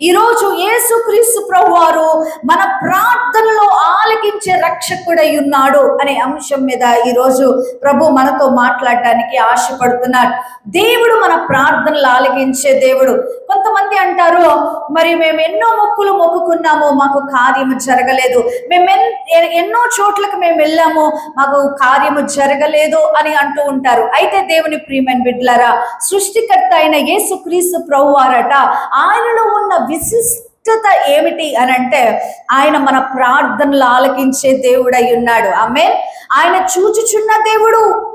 ఈరోజు యేసుక్రీస్తు ప్రభు వారు మన ప్రార్థనలో ఆలకించే రక్షకుడై ఉన్నాడు అనే అంశం మీద ఈరోజు ప్రభు మనతో మాట్లాడటానికి ఆశపడుతున్నాడు దేవుడు మన ప్రార్థనలు ఆలకించే దేవుడు. కొంతమంది అంటారు మరి మేము ఎన్నో మొక్కులు మొక్కుకున్నాము మాకు కార్యము జరగలేదు. మేము ఎన్- ఎన్నో చోట్లకు మేము వెళ్ళాము మాకు కార్యము జరగలేదు అని అంటూ ఉంటారు. అయితే దేవుని ప్రియమైన బిడ్డలారా సృష్టికర్త అయిన యేసుక్రీస్తు ప్రభు వారట ఆయనలో ఉన్న విశిష్టత ఏమిటి అని అంటే ఆయన మన ప్రార్థనలు ఆలకించే దేవుడై ఉన్నాడు. ఆమె ఆయన చూచుచున్న దేవుడు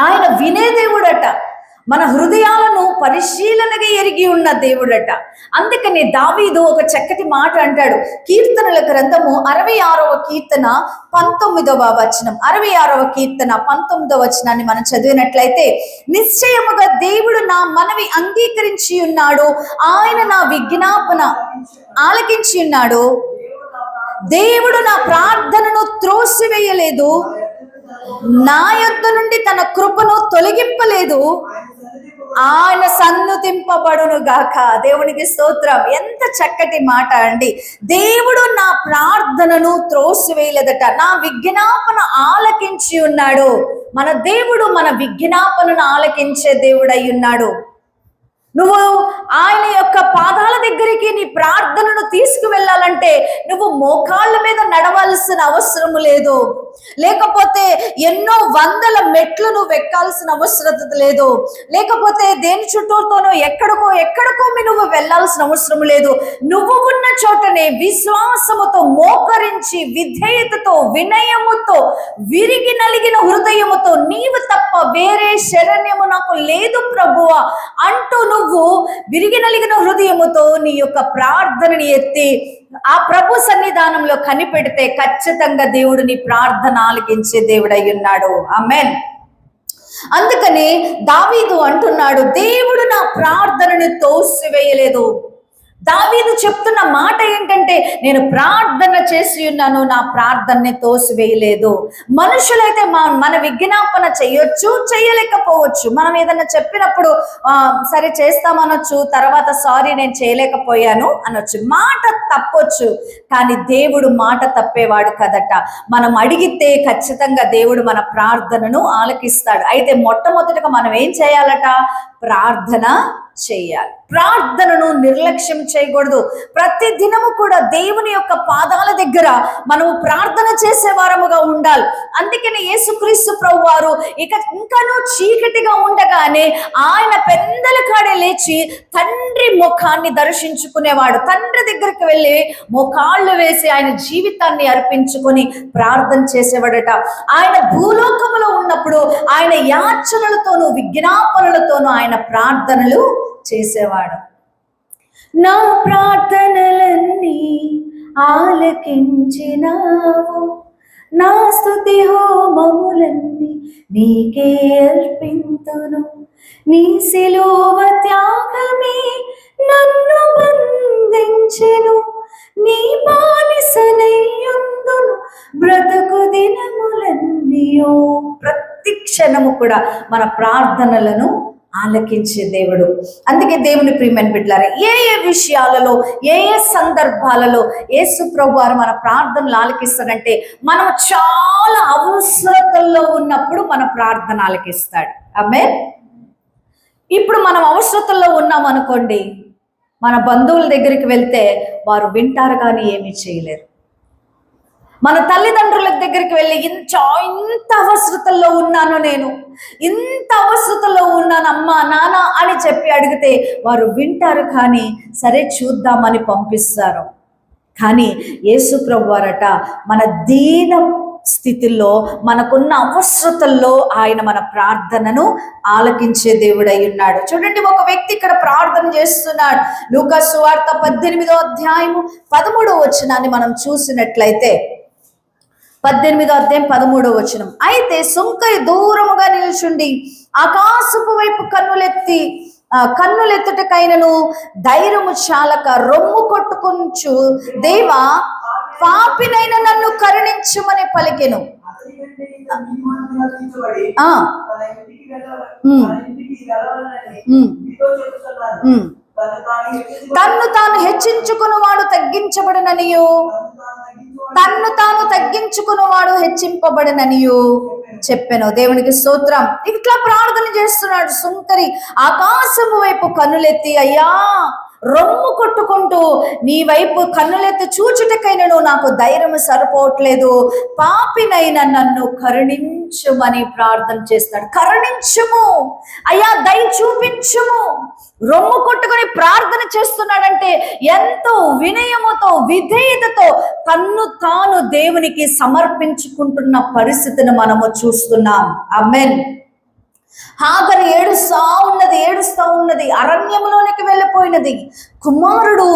ఆయన వినే దేవుడట. మన హృదయాలను పరిశీలనగా ఎరిగి ఉన్న దేవుడట. అందుకని దావీదు ఒక చక్కటి మాట అంటాడు. కీర్తనల గ్రంథము అరవై ఆరవ కీర్తన పంతొమ్మిదవ వచనం. అరవై ఆరవ కీర్తన పంతొమ్మిదవ వచనాన్ని మనం చదివినట్లయితే నిశ్చయముగా దేవుడు నా మనవి అంగీకరించి ఉన్నాడు. ఆయన నా విజ్ఞాపన ఆలకించి ఉన్నాడు. దేవుడు నా ప్రార్థనను త్రోసివేయలేదు. నా యొద్ద నుండి తన కృపను తొలగింపలేదు. ఆయన సన్నుతింపబడును గాక. దేవునికి స్తోత్రం. ఎంత చక్కటి మాట అండి. దేవుడు నా ప్రార్థనను త్రోసివేయలేదట. నా విజ్ఞాపన ఆలకించి ఉన్నాడు. మన దేవుడు మన విజ్ఞాపనను ఆలకించే దేవుడై ఉన్నాడు. నువ్వు ఆయన యొక్క పాదాల దగ్గరికి నీ ప్రార్థనను తీసుకువెళ్ళాలంటే నువ్వు మోకాళ్ళ మీద నడవాల్సిన అవసరం లేదు. లేకపోతే ఎన్నో వందల మెట్లు నువ్వు ఎక్కాల్సిన అవసరం లేదు. లేకపోతే దేని చుట్టూతోనో ఎక్కడికో ఎక్కడికో మీ నువ్వు వెళ్ళాల్సిన అవసరం లేదు. నువ్వు ఉన్న చోటనే విశ్వాసముతో మోకరించి విధేయతతో వినయముతో విరిగి నలిగిన హృదయముతో నీవు తప్ప వేరే శరణ్యము నాకు లేదు ప్రభువా. అంటూ నువ్వు విరిగి నలిగిన హృదయముతో నీ యొక్క ప్రార్థనని ఎత్తి ఆ ప్రభు సన్నిధానంలో కనిపెడితే ఖచ్చితంగా దేవుడిని ప్రార్థన ఆలకించే దేవుడై ఉన్నాడు. ఆమెన్. అందుకని దావీదు అంటున్నాడు దేవుడు నా ప్రార్థనని తోసివేయలేదు. దావీదు చెప్తున్న మాట ఏంటంటే నేను ప్రార్థన చేసి ఉన్నాను నా ప్రార్థనని తోసివేయలేదు. మనుషులైతే మా మన విజ్ఞాపన చేయొచ్చు చేయలేకపోవచ్చు. మనం ఏదైనా చెప్పినప్పుడు సరే చేస్తామనొచ్చు తర్వాత సారీ నేను చేయలేకపోయాను అనొచ్చు. మాట తప్పొచ్చు కానీ దేవుడు మాట తప్పేవాడు కదట. మనం అడిగితే ఖచ్చితంగా దేవుడు మన ప్రార్థనను ఆలకిస్తాడు. అయితే మొట్టమొదటిగా మనం ఏం చేయాలట? ప్రార్థన చేయాలి. ప్రార్థనను నిర్లక్ష్యం చేయకూడదు. ప్రతి దినము కూడా దేవుని యొక్క పాదాల దగ్గర మనము ప్రార్థన చేసే వారముగా ఉండాలి. అందుకని యేసుక్రీస్తు ప్రభు వారు ఇక ఇంకనూ చీకటిగా ఉండగానే ఆయన పెందల కాడే లేచి తండ్రి ముఖాన్ని దర్శించుకునేవాడు. తండ్రి దగ్గరికి వెళ్ళి ముఖాళ్ళు వేసి ఆయన జీవితాన్ని అర్పించుకొని ప్రార్థన చేసేవాడట. ఆయన భూలోకములో ఉన్నప్పుడు ఆయన యాచనలతోనూ విజ్ఞాపనలతోనూ ఆయన ప్రార్థనలు చేసేవాడు. నా ప్రార్థనలన్నీ ఆలకించినావు. నా స్థుతి హోమములన్నీ నీకే అర్పింతును. నీ సిలువ త్యాగమే నన్ను బంధించెను. నీ బానిసనయ్యుందును బ్రతుకు దినములన్నీయో ప్రతి క్షణము కూడా మన ప్రార్థనలను ఆలకించే దేవుడు. అందుకే దేవుని ప్రియమైన బిడ్డలారా ఏ ఏ విషయాలలో ఏ ఏ సందర్భాలలో యేసు ప్రభు వారు మన ప్రార్థనలు ఆలకిస్తాడంటే మనం చాలా అవసరతల్లో ఉన్నప్పుడు మన ప్రార్థన ఆలకిస్తాడు. అమ్మే ఇప్పుడు మనం అవసరతల్లో ఉన్నాం అనుకోండి మన బంధువుల దగ్గరికి వెళ్తే వారు వింటారు కానీ ఏమీ చేయలేరు. మన తల్లిదండ్రుల దగ్గరికి వెళ్ళి ఇంత ఇంత అవసరతల్లో ఉన్నాను నేను ఇంత అవసరతలో ఉన్నాను అమ్మా నాన్న అని చెప్పి అడిగితే వారు వింటారు కానీ సరే చూద్దామని పంపిస్తారు. కానీ యేసు ప్రభు వారట మన దీన స్థితిలో మనకున్న అవసరతల్లో ఆయన మన ప్రార్థనను ఆలకించే దేవుడై ఉన్నాడు. చూడండి ఒక వ్యక్తి ఇక్కడ ప్రార్థన చేస్తున్నాడు. లూకా సువార్త పద్దెనిమిదో అధ్యాయము పదమూడో వచనాన్ని మనం చూసినట్లయితే పద్దెనిమిదో అధ్యాయం పదమూడో వచనం. అయితే సుంకరి దూరముగా నిల్చుండి ఆకాశపు వైపు కన్నులెత్తి ఆ, కన్నులెత్తుటకైనను ధైర్యము చాలక రొమ్ము కొట్టుకొంచు దేవా పాపినైన నన్ను కరుణించుమని పలికెను. ఆ, తను తాను తన్ను తాను హెచ్చించుకుని వాడు తగ్గించబడననియు. తన్ను తాను తగ్గించువాడు తగ్గించుకుని వాడు హెచ్చింపబడననియు. చెప్పాను దేవునికి స్తోత్రం. ఇట్లా ప్రార్థన చేస్తున్నాడు సుంకరి. ఆకాశము వైపు కన్నులెత్తి అయ్యా రొమ్ము కొట్టుకుంటూ నీ వైపు కన్నులెత్తి చూచుటకైనను నాకు ధైర్యం సరిపోవట్లేదు. పాపినైన నన్ను కరుణించుమని ప్రార్థన చేస్తాడు. కరుణించుము. అయ్యా దయ చూపించుము. రొమ్ము కొట్టుకొని ప్రార్థన చేస్తున్నాడంటే ఎంతో వినయముతో విధేయతతో తన్ను తాను దేవునికి సమర్పించుకుంటున్న పరిస్థితిని మనము చూస్తున్నాం. అమెన్ హాగరు ఏడుస్తా ఉన్నది ఏడుస్తా ఉన్నది అరణ్యంలోనికి వెళ్ళిపోయినది. కుమారుడు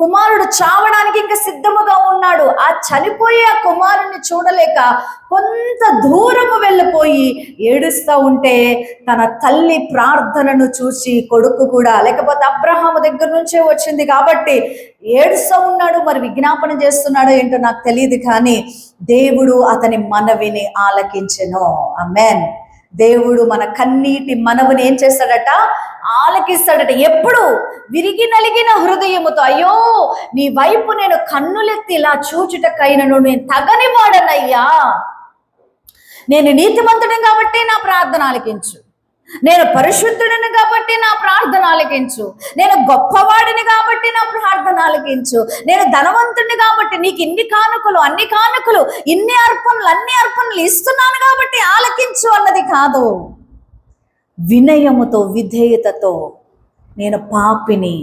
కుమారుడు చావడానికి ఇంకా సిద్ధముగా ఉన్నాడు. ఆ చనిపోయే ఆ కుమారుణ్ణి చూడలేక కొంత దూరము వెళ్ళిపోయి ఏడుస్తూ ఉంటే తన తల్లి ప్రార్థనను చూసి కొడుకు కూడా లేకపోతే అబ్రహాము దగ్గర నుంచే వచ్చింది కాబట్టి ఏడుస్తూ ఉన్నాడు మరి విజ్ఞాపన చేస్తున్నాడో ఏంటో నాకు తెలియదు కానీ దేవుడు అతని మనవిని ఆలకించెను. అమెన్ దేవుడు మన కన్నీటి మనవుని ఏం చేస్తాడట? ఆలకిస్తాడట. ఎప్పుడు? విరిగి నలిగిన హృదయముతో అయ్యో నీ వైపు నేను కన్నులెత్తి ఇలా చూచుటకైనను నేను తగని వాడనయ్యా నేను నీతిమంతుడిని కాబట్టి నా ప్రార్థన ఆలకించు. నేను పరిశుద్ధుడిని కాబట్టి నా ప్రార్థన ఆలకించు నేను గొప్పవాడిని కాబట్టి నా ప్రార్థన ఆలకించు నేను ధనవంతుడిని కాబట్టి నీకు ఇన్ని కానుకలు అన్ని కానుకలు ఇన్ని అర్పణలు అన్ని అర్పణలు ఇస్తున్నాను కాబట్టి ఆలకించు అన్నది కాదు. వినయముతో విధేయతతో నేను పాపిని.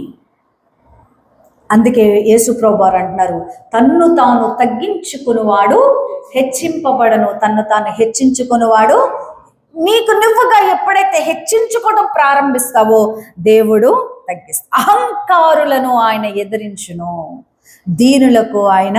అందుకే యేసుప్రభు వారు అంటున్నారు తన్ను తాను తగ్గించుకునివాడు హెచ్చింపబడను తన్ను తాను హెచ్చించుకునివాడు నీకు నువ్వుగా ఎప్పుడైతే హెచ్చించుకోవడం ప్రారంభిస్తావో దేవుడు తగ్గిస్తా. అహంకారులను ఆయన ఎదిరించును. దీనులకు ఆయన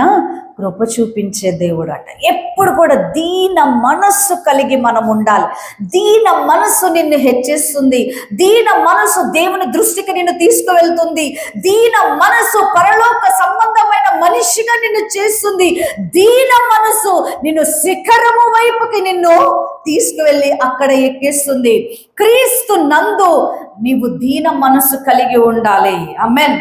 కృప చూపించే దేవుడు అట. ఎప్పుడు కూడా దీన మనస్సు కలిగి మనం ఉండాలి. దీన మనస్సు నిన్ను హెచ్చిస్తుంది. దీన మనస్సు దేవుని దృష్టికి నిన్ను తీసుకువెళ్తుంది. దీన మనస్సు పరలోక సంబంధమైన మనిషిగా నిన్ను చేస్తుంది. దీన మనస్సు నిన్ను శిఖరము వైపుకి నిన్ను తీసుకువెళ్ళి అక్కడ ఎక్కిస్తుంది. క్రీస్తు నందు నీవు దీన మనస్సు కలిగి ఉండాలి. అమెన్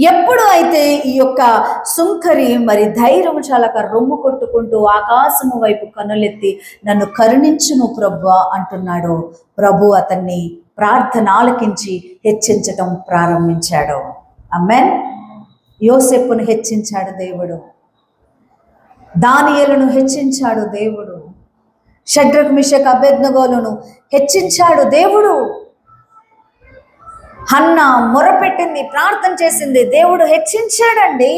ఎప్పుడు అయితే ఈ యొక్క సుంకరి మరి ధైర్యం చాలక రొమ్ము కొట్టుకుంటూ ఆకాశము వైపు కనులెత్తి నన్ను కరుణించును ప్రభు అంటున్నాడు. ప్రభు అతన్ని ప్రార్థన ఆలకించి హెచ్చించటం ప్రారంభించాడు. అమ్మెన్ యోసెప్పును హెచ్చించాడు దేవుడు. దానియలను హెచ్చించాడు దేవుడు. షడ్రక్ మిషక్ అభ్యర్థగోలను హెచ్చించాడు దేవుడు. హన్న మొరపెట్టింది ప్రార్థన చేసింది దేవుడు హెచ్చించాడండి.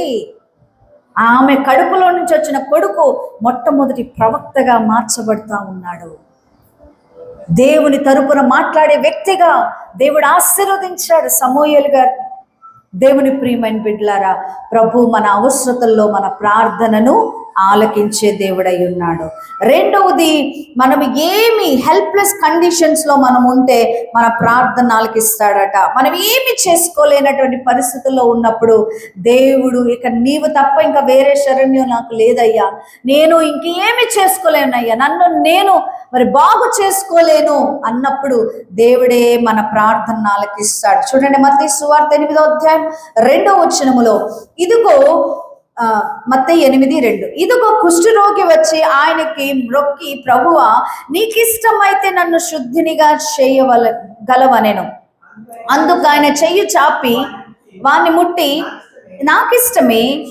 ఆమె కడుపులో నుంచి వచ్చిన కొడుకు మొట్టమొదటి ప్రవక్తగా మార్చబడుతూ ఉన్నాడు. దేవుని తరపున మాట్లాడే వ్యక్తిగా దేవుడు ఆశీర్వదించాడు. సమూహలు గారు దేవుని ప్రియమైన బిడ్డలారా ప్రభు మన అవసరతల్లో మన ప్రార్థనను ఆలకించే దేవుడై ఉన్నాడు. రెండవది మనం ఏమి హెల్ప్లెస్ కండిషన్స్లో మనం ఉంటే మన ప్రార్థన ఆలకిస్తాడట మనం ఏమి చేసుకోలేనటువంటి పరిస్థితుల్లో ఉన్నప్పుడు దేవుడు ఇక నీవు తప్ప ఇంకా వేరే శరణ్యం నాకు లేదయ్యా. నేను ఇంకేమి చేసుకోలేనయ్యా. నన్ను నేను మరి బాగు చేసుకోలేను అన్నప్పుడు దేవుడే మన ప్రార్థన ఆలకిస్తాడు చూడండి మత్తయి సువార్త ఎనిమిదో అధ్యాయం రెండో వచనములో ఇదిగో ఆ, ఎనిమిది రెండు. ఇదిగో కుష్ఠరోగి వచ్చి ఆయనకి మ్రొక్కి ప్రభువా నీకిష్టమైతే నన్ను శుద్ధినిగా చేయవల గలవనెను. అందుకు ఆయన చెయ్యి చాపి వాణ్ణి ముట్టి నాకిష్టమే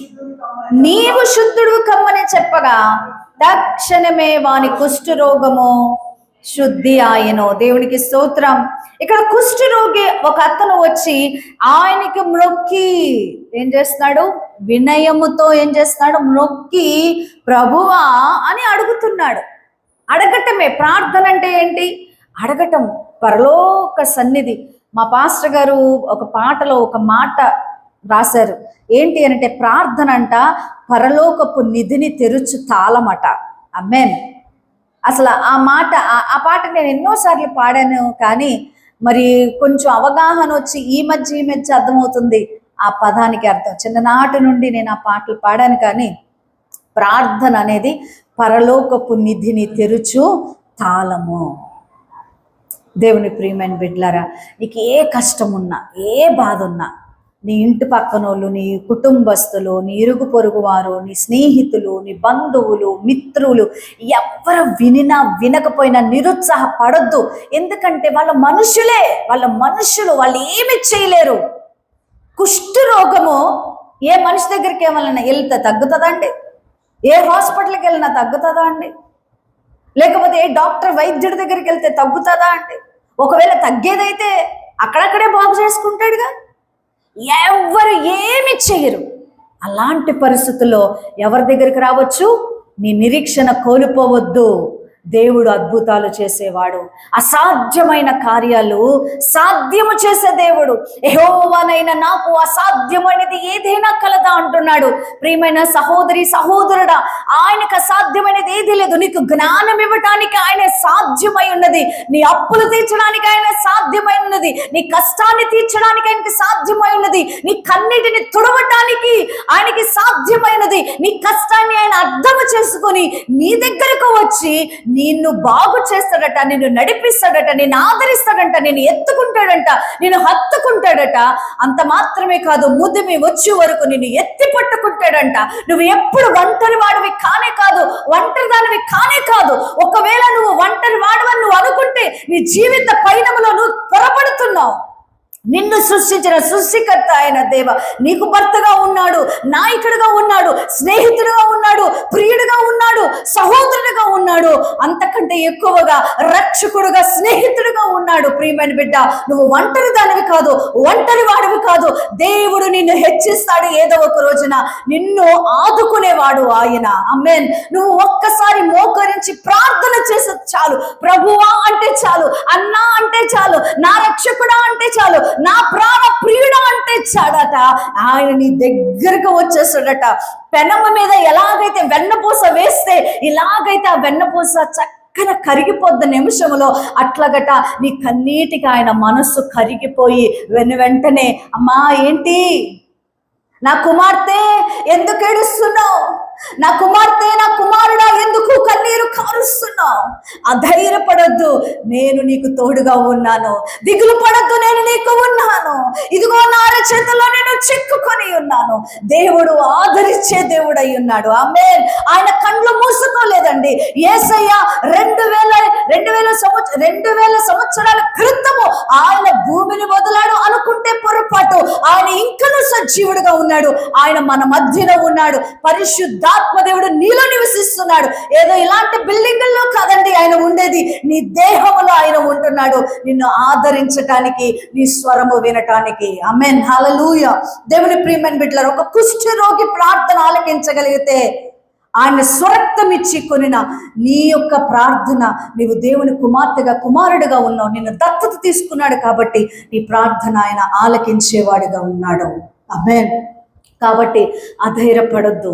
నీవు శుద్ధుడు కమ్మని చెప్పగా తక్షణమే వాని కుష్ఠరోగము. శుద్ధి ఆయను. దేవునికి స్తోత్రం. ఇక్కడ కుష్ఠరోగి ఒక అతను వచ్చి ఆయనకి మ్రొక్కి ఏం చేస్తున్నాడు? వినయముతో ఏం చేస్తున్నాడు? మ్రొక్కి ప్రభువా అని అడుగుతున్నాడు. అడగటమే. ప్రార్థన అంటే ఏంటి? అడగటం. పరలోక సన్నిధి. మా పాస్టర్ గారు ఒక పాటలో ఒక మాట రాశారు. ఏంటి అంటే ప్రార్థన అంట పరలోకపు నిధిని తెరుచు తాళమట అమ్మేన్ అసలు ఆ మాట ఆ- ఆ పాట నేను ఎన్నోసార్లు పాడాను కానీ మరి కొంచెం అవగాహన వచ్చి ఈ మధ్య ఈ మధ్య అర్థమవుతుంది ఆ పదానికి అర్థం. చిన్ననాటి నుండి నేను ఆ పాటలు పాడాను కానీ ప్రార్థన అనేది పరలోకపు నిధిని తెరుచు తాళము. దేవుని ప్రియమైన బిడ్లారా నీకు ఏ కష్టం ఉన్నా ఏ బాధ ఉన్నా నీ ఇంటి పక్కనోళ్ళు నీ కుటుంబస్తులు నీ ఇరుగు పొరుగు వారు నీ స్నేహితులు నీ బంధువులు మిత్రులు ఎవరు వినినా వినకపోయినా నిరుత్సాహపడొద్దు. ఎందుకంటే వాళ్ళ మనుషులే. వాళ్ళ మనుషులు. వాళ్ళు ఏమి చేయలేరు. కుష్ఠ రోగము ఏ మనిషి దగ్గరికి ఏమైనా వెళ్తే తగ్గుతుందా అండి? ఏ హాస్పిటల్కి వెళ్ళినా తగ్గుతుందా అండి? లేకపోతే ఏ డాక్టర్ వైద్యుడి దగ్గరికి వెళ్తే తగ్గుతుందా అండి? ఒకవేళ తగ్గేదైతే అక్కడక్కడే బాగు చేసుకుంటాడుగా. ఎవ్వరు ఏమి చేయరు అలాంటి పరిస్థితుల్లో ఎవరి దగ్గరికి రావచ్చు? నీ నిరీక్షణ కోల్పోవద్దు. దేవుడు అద్భుతాలు చేసేవాడు. అసాధ్యమైన కార్యాలు సాధ్యము చేసే దేవుడు. ఎహోవానైనా నాకు అసాధ్యమైనది ఏదైనా కలదా అంటున్నాడు. ప్రియమైన సహోదరి సహోదరుడా ఆయనకు అసాధ్యమైనది ఏది లేదు. నీకు జ్ఞానం ఇవ్వటానికి ఆయన సాధ్యమై ఉన్నది. నీ అప్పులు తీర్చడానికి ఆయన సాధ్యమై ఉన్నది. నీ కష్టాన్ని తీర్చడానికి ఆయనకి సాధ్యమై ఉన్నది. నీ కన్నిటిని తుడవటానికి ఆయనకి సాధ్యమైనది. నీ కష్టాన్ని ఆయన అర్థం చేసుకొని నీ దగ్గరకు వచ్చి నిన్ను బాగు చేస్తాడట నిన్ను నడిపిస్తాడట నిన్ను ఆదరిస్తాడంట నేను ఎత్తుకుంటాడంట నేను హత్తుకుంటాడట. అంత మాత్రమే కాదు ముదిమి వచ్చే వరకు నిన్ను ఎత్తి పట్టుకుంటాడంట. నువ్వు ఎప్పుడు ఒంటరి వాడివి కానే కాదు ఒంటరి దానివి కానే కాదు. ఒకవేళ నువ్వు ఒంటరి వాడవని నువ్వు అనుకుంటే నీ జీవిత పైనములో నువ్వు పొరపడుతున్నావు. నిన్ను సృష్టించిన సృష్టికర్త ఆయన దేవ. నీకు భర్తగా ఉన్నాడు నాయకుడిగా ఉన్నాడు స్నేహితుడిగా ఉన్నాడు ప్రియుడిగా ఉన్నాడు సహోదరుడిగా ఉన్నాడు. అంతకంటే ఎక్కువగా రక్షకుడుగా స్నేహితుడిగా ఉన్నాడు ప్రియమైన బిడ్డ. నువ్వు ఒంటరి దానివి కాదు ఒంటరి వాడివి కాదు. దేవుడు నిన్ను హెచ్చిస్తాడు ఏదో ఒక రోజున. నిన్ను ఆదుకునేవాడు ఆయన. అమ్మేన్ నువ్వు ఒక్కసారి మోకరించి ప్రార్థన చేసే చాలు. ప్రభువా అంటే చాలు అన్నా అంటే చాలు నా రక్షకుడా అంటే చాలు నా ప్రాణ ప్రియుడు అంటే చాడట. ఆయన నీ దగ్గరకు వచ్చేస్తాడట. పెనమ మీద ఎలాగైతే వెన్నపూస వేస్తే ఇలాగైతే ఆ వెన్నపూస చక్కన కరిగిపోద్ది నిమిషంలో అట్లాగట నీ కన్నీటికి ఆయన మనస్సు కరిగిపోయి వెను వెంటనే అమ్మా ఏంటి? నా కుమార్తె ఎందుకు ఏడుస్తున్నావు? నా కుమార్తె నా కుమారుడా ఎందుకు కన్నీరు కారుస్తున్నావు? అధైర్యపడొద్దు నేను నీకు తోడుగా ఉన్నాను. దిగులు పడద్దు నేను నీకు ఉన్నాను. ఇదిగో నా చేతిలో నేను చిక్కుకొని ఉన్నాను. దేవుడు ఆదరించే దేవుడు అయి ఉన్నాడు. ఆమె ఆయన కండ్లు మూసుకోలేదండి. ఏసయ్య రెండు వేల రెండు వేల సంవత్సరం రెండు వేల సంవత్సరాల క్రితము ఆయన భూమిని వదిలాడు అనుకుంటే పొరపాటు. ఆయన ఇంకనూ సజీవుడుగా ఉన్నాడు. ఆయన మన మధ్యలో ఉన్నాడు. పరిశుద్ధాత్మ దేవుడు నీలో నివసిస్తున్నాడు. ఏదో ఇలాంటి బిల్డింగుల్లో కాదండి ఆయన ఉండేది. నీ దేహంలో ఆయన ఉంటున్నాడు. నిన్ను ఆదరించటానికి నీ స్వరము వినటానికి. అమెన్ హలలూయ దేవుని ప్రియమైన బిడ్డలారు ఒక కుష్ఠ రోగి ప్రార్థన ఆలకించగలిగితే ఆయన స్వరక్తం ఇచ్చి కొనిన నీ యొక్క ప్రార్థన నీవు దేవుని కుమార్తెగా కుమారుడిగా ఉన్నావు. నిన్ను దత్తత తీసుకున్నాడు కాబట్టి నీ ప్రార్థన ఆయన ఆలకించేవాడిగా ఉన్నాడు. అమెన్ కాబట్టి అధైర్యపడొద్దు.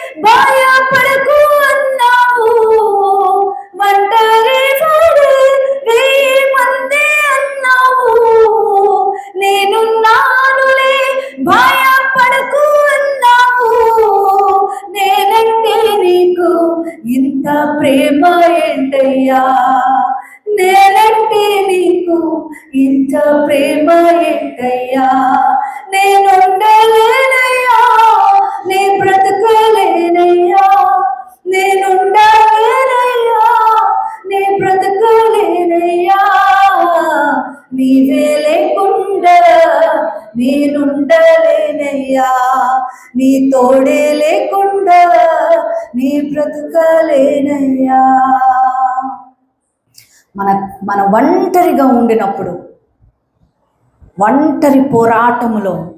భయపడకు అన్నావు. ఒంటరి వేయి ఉండినప్పుడు ఒంటరి పోరాటములో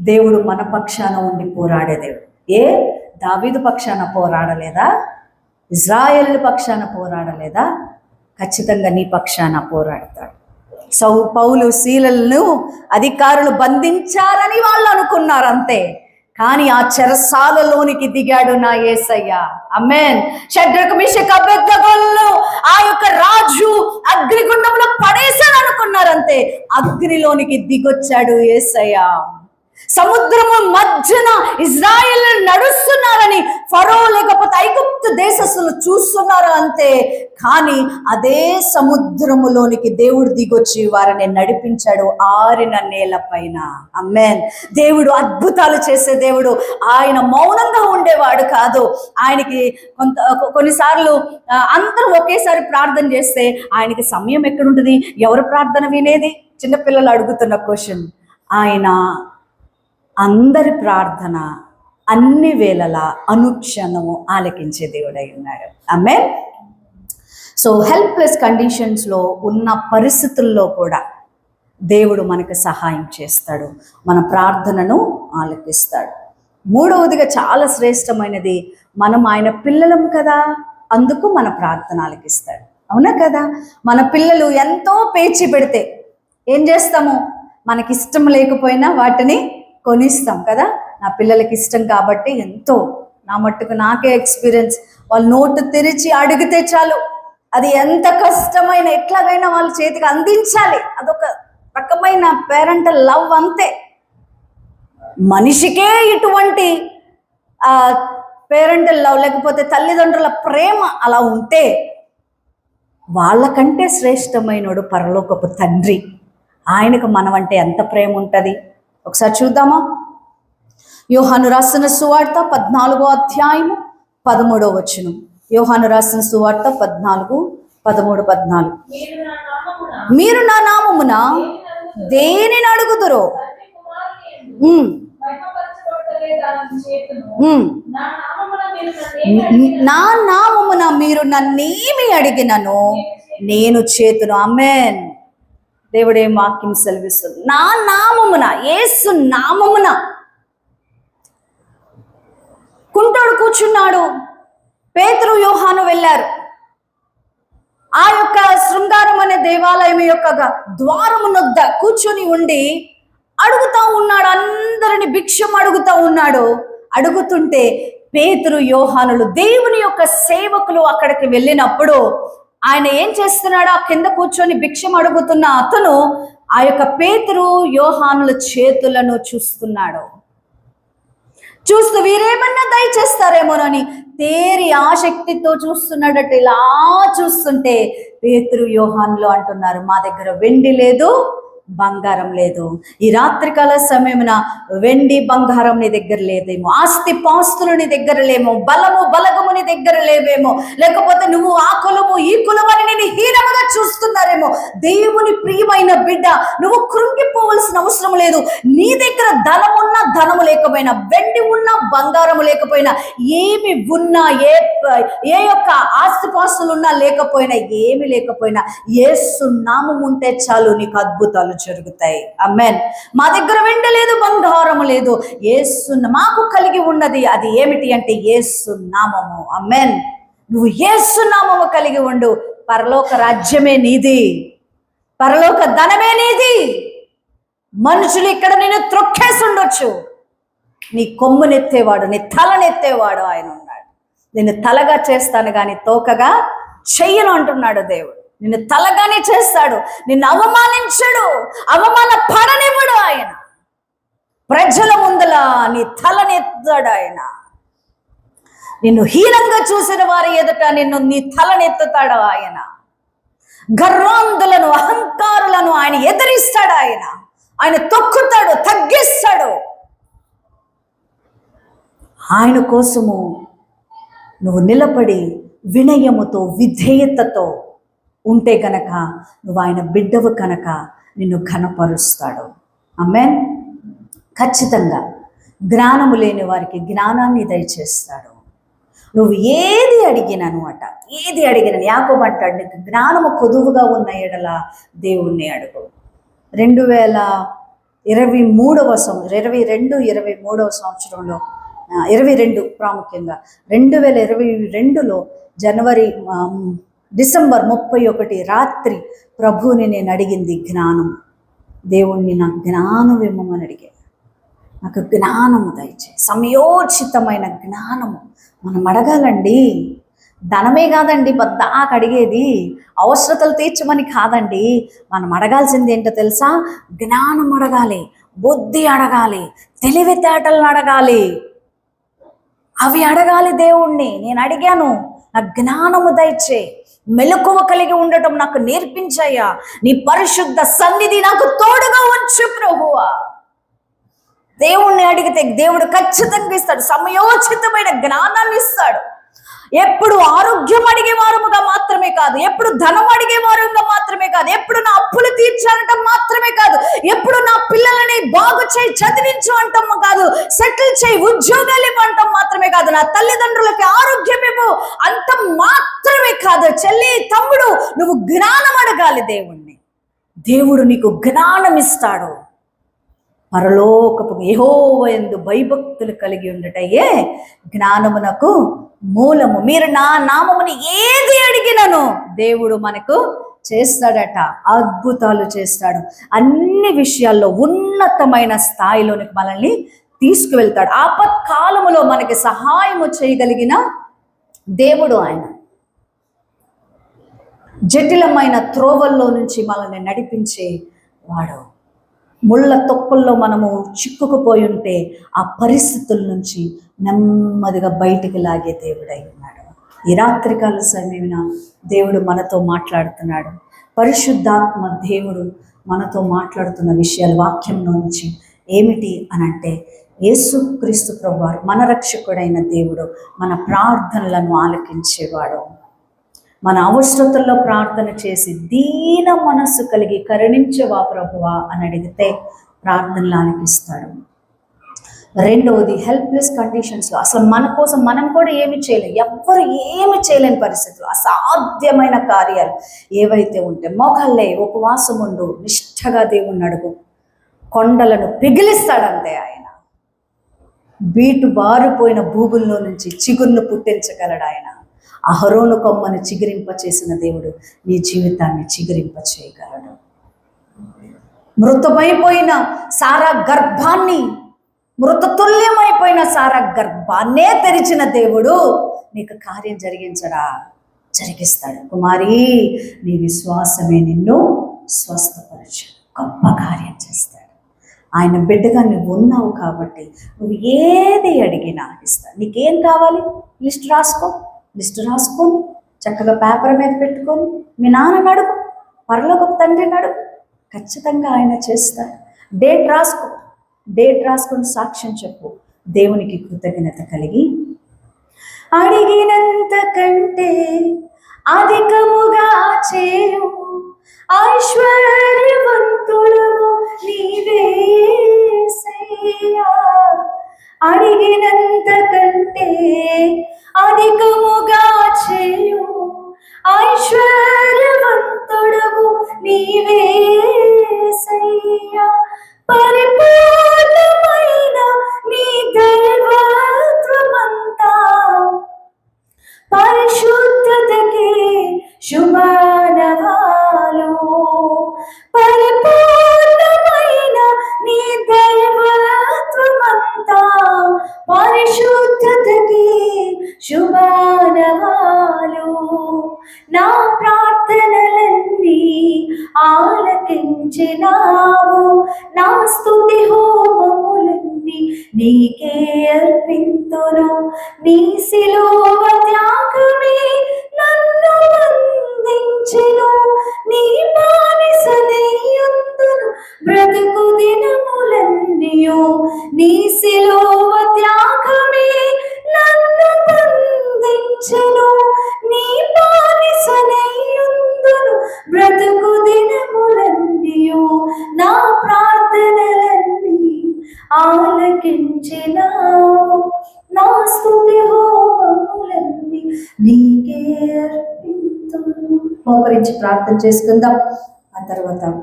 దేవుడు మన పక్షాన ఉండి పోరాడే దేవుడు. ఏ? దావీదు పక్షాన పోరాడలేదా? ఇజ్రాయెల్ పక్షాన పోరాడలేదా? ఖచ్చితంగా నీ పక్షాన పోరాడతాడు. సౌ పౌలు శీలలను అధికారులు బంధించారని వాళ్ళు అనుకున్నారు అంతే కానీ ఆ చెరసాలలోనికి దిగాడు నా యేసయ్య అమ్మేన్ షడ్రకు మిషక్ అబద్ధగోళ్ళు ఆ యొక్క రాజు అగ్నిగుండంలో పడేశాడు అనుకున్నారంతే. అగ్నిలోనికి దిగొచ్చాడు యేసయ్య సముద్రము మధ్యన ఇజ్రాయెల్ నడుస్తున్నారని ఫరో లేకపోతే ఐగుప్తు దేశస్తులు చూస్తున్నారు అంతే కానీ అదే సముద్రములోనికి దేవుడు దిగొచ్చి వారిని నడిపించాడు ఆరిన నేల పైన. అమ్మేన్ దేవుడు అద్భుతాలు చేసే దేవుడు. ఆయన మౌనంగా ఉండేవాడు కాదు. ఆయనకి కొంత కొన్నిసార్లు అందరూ ఒకేసారి ప్రార్థన చేస్తే ఆయనకి సమయం ఎక్కడుంటుంది? ఎవరు ప్రార్థన వినేది? చిన్నపిల్లలు అడుగుతున్న క్వశ్చన్ ఆయన అందరి ప్రార్థన అన్ని వేళలా అనుక్షణము ఆలకించే దేవుడై ఉన్నాడు. ఆమె సో హెల్ప్లెస్ కండిషన్స్లో ఉన్న పరిస్థితుల్లో కూడా దేవుడు మనకు సహాయం చేస్తాడు. మన ప్రార్థనను ఆలకిస్తాడు. మూడవదిగా చాలా శ్రేష్టమైనది మనం ఆయన పిల్లలం కదా అందుకు మన ప్రార్థన ఆలకిస్తాడు. అవునా కదా? మన పిల్లలు ఎంతో పేచి పెడితే ఏం చేస్తాము? మనకి ఇష్టం లేకపోయినా వాటిని కొనిస్తాం కదా? నా పిల్లలకి ఇష్టం కాబట్టి ఎంతో. నా మట్టుకు నాకే ఎక్స్పీరియన్స్ వాళ్ళు నోటు తెరిచి అడిగితే చాలు. అది ఎంత కష్టమైన ఎట్లాగైనా వాళ్ళ చేతికి అందించాలి. అదొక రకమైన పేరెంట్ లవ్ అంతే. మనిషికే ఇటువంటి పేరెంట్ లవ్ లేకపోతే తల్లిదండ్రుల ప్రేమ అలా ఉంటే వాళ్ళకంటే శ్రేష్టమైనడు పరలోకపు తండ్రి. ఆయనకు మనమంటే ఎంత ప్రేమ ఉంటుంది ఒకసారి చూద్దామా? యోహాను రాసిన సువార్త పద్నాలుగో అధ్యాయము పదమూడో వచనం. యోహాను రాసిన సువార్త పద్నాలుగు పదమూడు పద్నాలుగు. మీరు నా నామమున దేనిని అడుగుదురో? నా నామమున మీరు నా నామమున మీరు నన్నేమి అడిగినను నేను చేతును. అమ్మేన్ దేవుడే వాక్యం సెలవిస్తుంది నా నామమున ఏసు నామమున. కుంటోడు కూర్చున్నాడు. పేతురు వ్యూహాను వెళ్ళారు. ఆ యొక్క శృంగారం అనే దేవాలయం యొక్క ద్వారము నొద్ద కూర్చొని ఉండి అడుగుతా ఉన్నాడు. అందరిని భిక్షం అడుగుతా ఉన్నాడు. అడుగుతుంటే పేతురు యోహానులు దేవుని యొక్క సేవకులు అక్కడికి వెళ్ళినప్పుడు ఆయన ఏం చేస్తున్నాడు ఆ కింద కూర్చొని భిక్షం అడుగుతున్న అతను ఆ యొక్క పేతురు యోహానుల చేతులను చూస్తున్నాడు. చూస్తూ వీరేమన్నా దయచేస్తారేమోనని తేరి ఆసక్తితో చూస్తున్నాడట. ఇలా చూస్తుంటే పేతురు యోహాన్లు అంటున్నారు మా దగ్గర వెండి లేదు బంగారం లేదు. ఈ రాత్రికాల సమయమున వెండి బంగారం నీ దగ్గర లేదేమో ఆస్తి పాస్తులు నీ దగ్గర లేమో బలము బలగము నీ దగ్గర లేవేమో లేకపోతే నువ్వు ఆ కులము ఈ కులము అని నేను హీనముగా చూస్తున్నారేమో. దేవుని ప్రియమైన బిడ్డ నువ్వు కృంగిపోవలసిన అవసరం లేదు. నీ దగ్గర ధనమున్నా ధనము లేకపోయినా వెండి ఉన్నా బంగారము లేకపోయినా ఏమి ఉన్నా ఏ ఏ యొక్క ఆస్తిపాస్తులు ఉన్నా లేకపోయినా ఏమి లేకపోయినా ఏ నామం ఉంటే చాలు నీకు అద్భుతాలు జరుగుతాయి. అమ్మెన్ మా దగ్గర వెండి లేదు బంగారము లేదు. ఏసు మాకు కలిగి ఉన్నది అది ఏమిటి అంటే ఏసు నామము. అమ్మేన్ నువ్వు ఏసు నామము కలిగి ఉండు. పరలోక రాజ్యమే నీది. పరలోక ధనమే నీది. మనుషులు ఇక్కడ నేను త్రొక్కేసి ఉండొచ్చు. నీ కొమ్మునెత్తేవాడు నీ తలనెత్తేవాడు ఆయన ఉన్నాడు. నేను తలగా చేస్తాను కానీ తోకగా చెయ్యను అంటున్నాడు దేవుడు. నిన్ను తలగానే చేస్తాడు. నిన్ను అవమానించడు. అవమాన పడనివ్వడు ఆయన. ప్రజల ముందల నీ తలనెత్తాడు ఆయన. నిన్ను హీనంగా చూసిన వారి ఎదుట నిన్ను నీ తలనెత్తుతాడు ఆయన. గర్వాంధులను అహంకారులను ఆయన ఎదిరిస్తాడు ఆయన. ఆయన తొక్కుతాడు తగ్గిస్తాడు. ఆయన కోసము నువ్వు నిలబడి వినయముతో విధేయతతో ఉంటే కనుక నువ్వు ఆయన బిడ్డవు కనుక నిన్ను ఘనపరుస్తాడు. అమ్మేన్ ఖచ్చితంగా. జ్ఞానము లేని వారికి జ్ఞానాన్ని దయచేస్తాడు. నువ్వు ఏది అడిగినను అట ఏది అడిగిన యాకోబు అంటాడు నీకు జ్ఞానము కొదువుగా ఉన్న ఎడల దేవుణ్ణి అడుగు. రెండు వేల ఇరవై మూడవ సంవత్సరం ఇరవై రెండు ఇరవై మూడవ సంవత్సరంలో ఇరవై రెండు ప్రాముఖ్యంగా రెండు వేల ఇరవై రెండులో జనవరి డిసెంబర్ ముప్పై ఒకటి రాత్రి ప్రభువుని నేను అడిగింది జ్ఞానం దేవుణ్ణి నాకు జ్ఞానం ఇమ్మని అడిగాను నాకు జ్ఞానము దయచే సమయోచితమైన జ్ఞానము. మనం అడగాలండి. ధనమే కాదండి బద్దాక అడిగేది. అవసరతలు తీర్చమని కాదండి. మనం అడగాల్సింది ఏంటో తెలుసా? జ్ఞానం అడగాలి. బుద్ధి అడగాలి. తెలివితేటలను అడగాలి. అవి అడగాలి దేవుణ్ణి. నేను అడిగాను. నాకు జ్ఞానము దయచే మెలకువ కలిగి ఉండటం నాకు నేర్పించాయా? నీ పరిశుద్ధ సన్నిధి నాకు తోడుగా ఉంచు ప్రభువా. దేవుణ్ణి అడిగితే దేవుడు ఖచ్చితంగా ఇస్తాడు. సమయోచితమైన జ్ఞానాన్ని ఇస్తాడు. ఎప్పుడు ఆరోగ్యం అడిగే వారముగా మాత్రమే కాదు ఎప్పుడు ధనం అడిగే వారుగా మాత్రమే కాదు ఎప్పుడు నా అప్పులు తీర్చాలటం మాత్రమే కాదు ఎప్పుడు నా పిల్లలని బాగు చేయి చదివించు అంటాము కాదు సెటిల్ చేయి ఉద్యోగాలు ఇవ్వంటాం మాత్రమే కాదు నా తల్లిదండ్రులకి ఆరోగ్యం ఇవ్వు అంత మాత్రమే కాదు. చెల్లి తమ్ముడు నువ్వు జ్ఞానం అడగాలి దేవుణ్ణి. దేవుడు నీకు జ్ఞానం ఇస్తాడు పరలోకపు యెహోవాయందు భయభక్తులు కలిగి ఉండటయే జ్ఞానమునకు మూలము. మీరు నా నామముని ఏది అడిగినను దేవుడు మనకు చేస్తాడట అద్భుతాలు చేస్తాడు. అన్ని విషయాల్లో ఉన్నతమైన స్థాయిలోనికి మనల్ని తీసుకువెళ్తాడు. ఆపత్కాలములో మనకి సహాయము చేయగలిగిన దేవుడు ఆయన. జటిలమైన త్రోవల్లో నుంచి మనల్ని నడిపించే వాడు ముళ్ళ తొక్కుల్లో మనము చిక్కుకుపోయి ఉంటే ఆ పరిస్థితుల నుంచి నెమ్మదిగా బయటికి లాగే దేవుడై ఉన్నాడు. ఈ రాత్రికాల సమయమున దేవుడు మనతో మాట్లాడుతున్నాడు. పరిశుద్ధాత్మ దేవుడు మనతో మాట్లాడుతున్న విషయాలు వాక్యం నుంచి ఏమిటి అని అంటే యేసుక్రీస్తు ప్రభువారు మన రక్షకుడైన దేవుడు మన ప్రార్థనలను ఆలకించేవాడు. మన అవసరతల్లో ప్రార్థన చేసి దీన మనస్సు కలిగి కరుణించవా ప్రభువా అని అడిగితే ప్రార్థనలు ఆలకిస్తాడు రెండవది హెల్ప్లెస్ కండిషన్స్లో అసలు మన కోసం మనం కూడా ఏమి చేయలేం. ఎవ్వరు ఏమి చేయలేని పరిస్థితులు అసాధ్యమైన కార్యాలు ఏవైతే ఉంటే మొగల్లే ఉపవాసం ఉండు నిష్ఠగా దేవుణ్ణి అడుగు. కొండలను పిగిలిస్తాడంతే ఆయన. బీటు బారిపోయిన భూముల్లో నుంచి చిగుర్ను పుట్టించగలడు ఆయన. అహరోను కొమ్మను చిగురింప చేసిన దేవుడు నీ జీవితాన్ని చిగురింప చేయగలడు మృతమైపోయిన సారా గర్భాన్ని మృతతుల్యమైపోయిన సారా గర్భాన్నే తెరిచిన దేవుడు నీకు కార్యం జరిగించడా? జరిగిస్తాడు. కుమారి నీ విశ్వాసమే నిన్ను స్వస్థపరచు. గొప్ప కార్యం చేస్తాడు. ఆయన బిడ్డగా నువ్వు ఉన్నావు కాబట్టి నువ్వు ఏది అడిగినా ఇస్తాడు. నీకేం కావాలి? లిస్ట్ రాసుకో. లిస్టు రాసుకొని చక్కగా పేపర్ మీద పెట్టుకొని మీ నాన్న అడుగు పరలోకపు తండ్రిని అడుగు. ఖచ్చితంగా ఆయన చేస్తారు డేట్ రాసుకో. డేట్ రాసుకొని సాక్ష్యం చెప్పు. దేవునికి కృతజ్ఞత కలిగి అడిగినంత కంటే అధికముగా చేయు ఐశ్వర్యవంతుడు నీవే అడిగినంత కంటే అధికముగా చేయు. ఐశ్వర్యవంతుడవు నీవే పరిపూర్ణమైన నీ దయ బ్రతుకు దినములన్నీయు నా ప్రార్థనలన్నీ ఆలకించినావు. నా స్థుతి హోమములన్నీ నీకే మోకరించి ప్రార్థన చేసుకుందాం. ఆ తర్వాత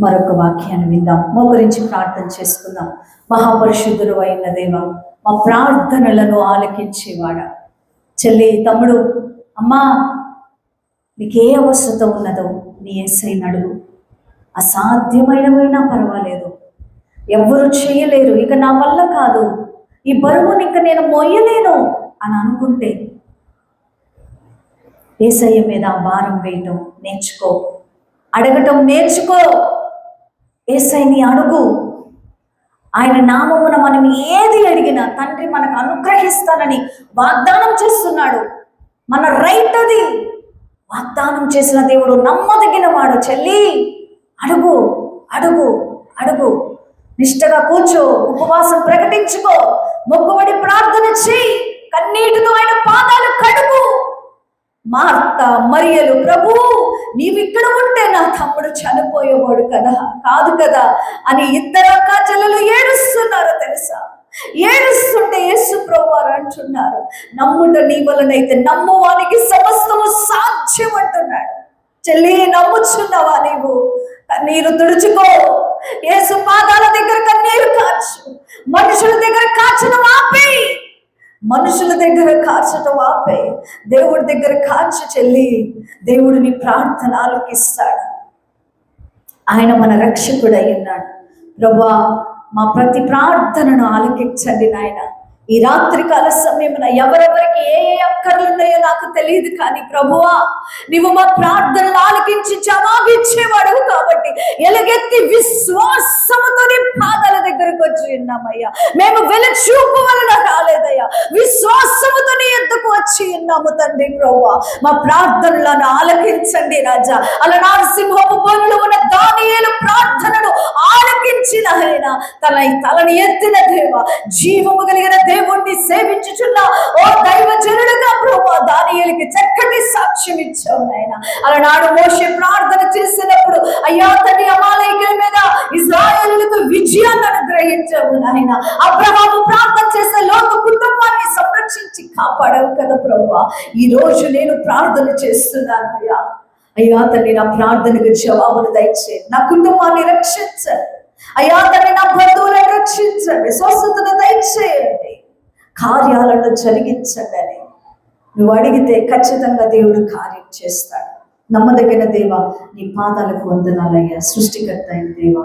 మరొక వాక్యాన్ని విందాం. మోకరించి ప్రార్థన చేసుకుందాం. మహాపరిశుద్ధుడు అయిన దేవ మా ప్రార్థనలను ఆలకించేవాడ. చెల్లి తమ్ముడు అమ్మా నీకు ఏ అవసరత ఉన్నదో నీ ఏసైని అడుగు అసాధ్యమైనవైనా పర్వాలేదు. ఎవ్వరు చేయలేరు. ఇక నా వల్ల కాదు. ఈ బరువుని ఇంక నేను మోయలేను అని అనుకుంటే ఏసయ్య మీద భారం వేయటం నేర్చుకో. అడగటం నేర్చుకో. ఏసైని అడుగు. ఆయన నామమున మనం ఏది అడిగినా తండ్రి మనకు అనుగ్రహిస్తానని వాగ్దానం చేస్తున్నాడు. మన రైట్ అది. వాగ్దానం చేసిన దేవుడు నమ్మదగిన వాడు. చెల్లి అడుగు అడుగు అడుగు. నిష్టగా కూర్చో ఉపవాసం ప్రకటించుకో. మొక్కుబడి ప్రార్థన చేయి. కన్నీటితో ఆయన పాదాలు కడుగు. మార్త మరియలు ప్రభు నీవిక్కడ ఉంటే నా తమ్ముడు చనిపోయేవాడు కదా. కాదు కదా అని ఇద్దరు అక్క చెల్లెలు ఏడుస్తున్నారు తెలుసా? ఏడుస్తుంటే యేసు ప్రభువారు అంటున్నారు. నమ్ముట నీ వలనైతే నమ్మువానికి సమస్తము సాధ్యం అంటున్నాడు చెల్లి నమ్ముచున్నావా నీవు? కన్నీరు తుడుచుకో. యేసు పాదాల దగ్గర కన్నీరు కాచు. మనుషుల దగ్గర కాచడం ఆపే. మనుషుల దగ్గర కాచటం ఆపే. దేవుడి దగ్గర కాచు చెల్లి. దేవుడిని ప్రార్థనలకు ప్రార్థన ఆలకిస్తాడు. ఆయన మన రక్షకుడు అయి ఉన్నాడు. ప్రభా మా ప్రతి ప్రార్థనను ఆలకించండి నాయన. ఈ రాత్రి కాల సమయమున ఎవరెవరికి ఏ ఏ అక్కర్లు ఉన్నాయో నాకు తెలియదు కానీ ప్రభువా నీవు మా ప్రార్థనలు ఆలకించి జవాబిచ్చేవాడు కాబట్టి ఎలుగెత్తి విశ్వాసముతో నీ పాదాల దగ్గరకు వచ్చి ఉన్నామయ్యా. మేము వెలుచూపు వలన రాలేదయ్యా. విశ్వాసముతో నీ వచ్చి ఉన్నాము తండ్రి ప్రభువా? మా ప్రార్థనలను ఆలకించండి రాజా. అలా నరసింహపు బోనులు ఉన్న దానియేలు ప్రార్థనను ఆలకించిన ఆయన తన తలని ఎత్తిన దేవ. జీవము కలిగిన దేవుణ్ణి సేవించుచున్న. ఓ దైవ జనుడుగా ప్రభా దానియేలుకి చక్కటి సాక్ష్యం ఇచ్చావు నాయన. అలనాడు మోసే ప్రార్థన చేసినప్పుడు అయ్యా తండ్రి అమాలయకుల మీద ఇజ్రాయేలులకు విజయాన్ని అనుగ్రహించావు నాయన. అబ్రహాము ప్రార్థన చేసే లోక కుటుంబాన్ని సంరక్షించి కాపాడవు కదా ప్రభా. ఈ రోజు నేను ప్రార్థన చేస్తున్నాను అయ్యా. అయ్యా తల్లి నా ప్రార్థనకు జవాబులు దయచే నా కుటుంబాన్ని రక్షించండి. అయ్యా తల్లి నా బంధువులను రక్షించండి. స్వస్థతను దయచేయండి. కార్యాలను జరిగించండి అని నువ్వు అడిగితే ఖచ్చితంగా దేవుడు కార్యం చేస్తాడు. నమ్మదగిన దేవ నీ పాదాలకు వందనాలయ్యా. సృష్టికర్త అయిన దేవ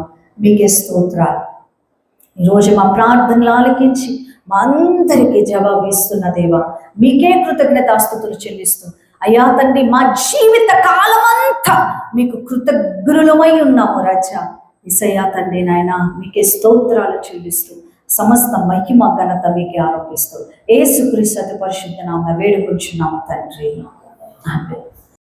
మీకే స్తోత్రాలు. ఈరోజు మా ప్రార్థనలు ఆలకించి మా అందరికీ జవాబు ఇస్తున్న దేవా మీకే కృతజ్ఞతాస్తుతులు చెల్లిస్తూ అయ్యా తండ్రి మా జీవిత కాలమంతా మీకు కృతజ్ఞులమై ఉన్నాము రాజా. ఇసయ్యా తండ్రి నాయన మీకే స్తోత్రాలు చెల్లిస్తూ సమస్త మహిమ ఘనత మీకే ఆరోపిస్తూ ఏసుక్రీస్తు అతి పరిశుద్ధ నామ వేడుకొంచున్నాము తండ్రి. ఆమేన్.